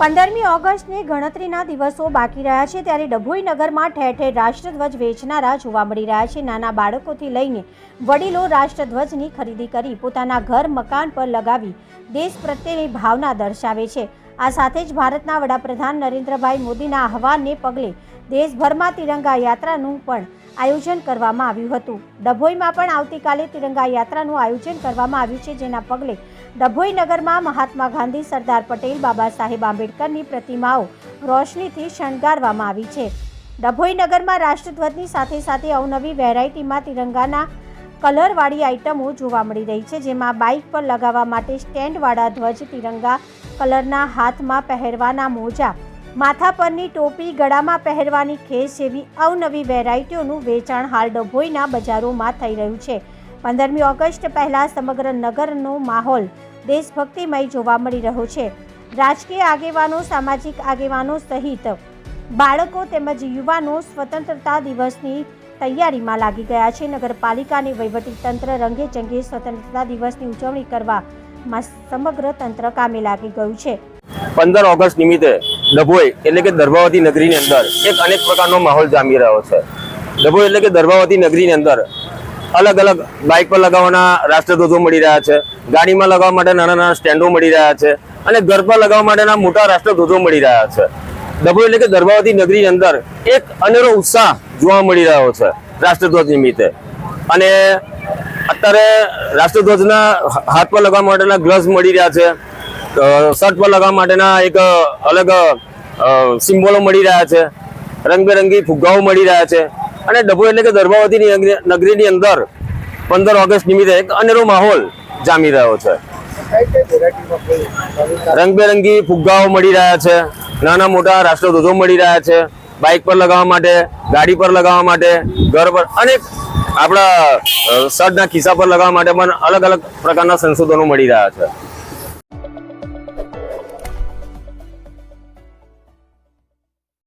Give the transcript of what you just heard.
પંદરમી ઓગસ્ટની ગણતરીના દિવસો બાકી રહ્યા છે ત્યારે ડભોઈ નગરમાં ઠેર ઠેર રાષ્ટ્રધ્વજ વેચનારા જોવા મળી રહ્યા છે. નાના બાળકોથી લઈને વડીલો રાષ્ટ્રધ્વજની ખરીદી કરી પોતાના ઘર, મકાન પર લગાવી દેશ પ્રત્યેની ભાવના દર્શાવે છે. આ સાથે જ ભારતના વડાપ્રધાન નરેન્દ્રભાઈ મોદીના આહવાનને પગલે દેશભરમાં તિરંગા યાત્રાનું પણ આયોજન કરવામાં આવ્યું હતું. ડભોઈમાં પણ આવતીકાલે તિરંગા યાત્રાનું આયોજન કરવામાં આવ્યું છે, જેના પગલે ડભોઈ નગરમાં મહાત્મા ગાંધી, સરદાર પટેલ, બાબા સાહેબ આંબેડકરની પ્રતિમાઓ રોશનીથી શણગારવામાં આવી છે. ડભોઈ નગરમાં રાષ્ટ્રધ્વજની સાથે સાથે અવનવી વેરાયટીમાં તિરંગાના કલરવાળી આઇટમો જોવા મળી રહી છે, જેમાં બાઇક પર લગાવવા માટે સ્ટેન્ડવાળા ધ્વજ, તિરંગા કલરના હાથમાં પહેરવાના મોજા, માથા પરની ટોપી, ગળામાં પહેરવાની ખેસ જેવી અવનવી વેરાયટીઓનું વેચાણ હાલ ડભોઈના બજારોમાં થઈ રહ્યું છે. પંદરમી ઓગસ્ટ પહેલાં સમગ્ર નગરનો માહોલ દેશભક્તિમય જોવા મળી રહ્યો છે. રાજકીય આગેવાનો, સામાજિક આગેવાનો સહિત બાળકો તેમજ યુવાનો સ્વતંત્રતા દિવસની તૈયારીમાં લાગી ગયા છે. નગરપાલિકાની વહીવટી વહીવટીતંત્ર રંગે ચંગે સ્વતંત્રતા દિવસની ઉજવણી કરવામાં સમગ્ર તંત્ર કામે લાગી ગયું છે. પંદર ઓગસ્ટ નિમિત્તે ડભોઈ એટલે કે દર્ભાવતી નગરીની અંદર એક અનેક પ્રકારનો માહોલ જામી રહ્યો છે. ડભોઈ એટલે કે દર્ભાવતી નગરીની અંદર અલગ અલગ બાઇક પર લગાવવાના રાષ્ટ્રધ્વજો મળી રહ્યા છે. ગાડીમાં લગાવવા માટે નાના નાના સ્ટેન્ડો મળી રહ્યા છે અને ઘર પર લગાવવા માટેના મોટા રાષ્ટ્રધ્વજો મળી રહ્યા છે. ડભોઈ એટલે કે દર્ભાવતી નગરીની અંદર એક અનેરો ઉત્સાહ જોવા મળી રહ્યો છે રાષ્ટ્રધ્વજ નિમિત્તે. અને અત્યારે રાષ્ટ્રધ્વજના હાથ પર લગાવવા માટેના ગ્લવ્સ મળી રહ્યા છે. શર્ટ પર લગાવવા માટેના એક અલગ સિમ્બોલો મળી રહ્યા છે. રંગબેરંગી ફુગ્ગાઓ મળી રહ્યા છે. અને ડભોઈ એટલે કે દર્ભાવતી નગરીની અંદર પંદર ઓગસ્ટ નિમિત્તે એક અનેરો માહોલ જામી રહ્યો છે. રંગબેરંગી ફુગ્ગાઓ મળી રહ્યા છે. નાના મોટા રાષ્ટ્રધ્વજો મળી રહ્યા છે. બાઇક પર લગાવવા માટે, ગાડી પર લગાવવા માટે, ઘર પર અનેક આપણા શર્ટના ખિસ્સા પર લગાવવા માટે પણ અલગ અલગ પ્રકારના સંશોધનો મળી રહ્યા છે.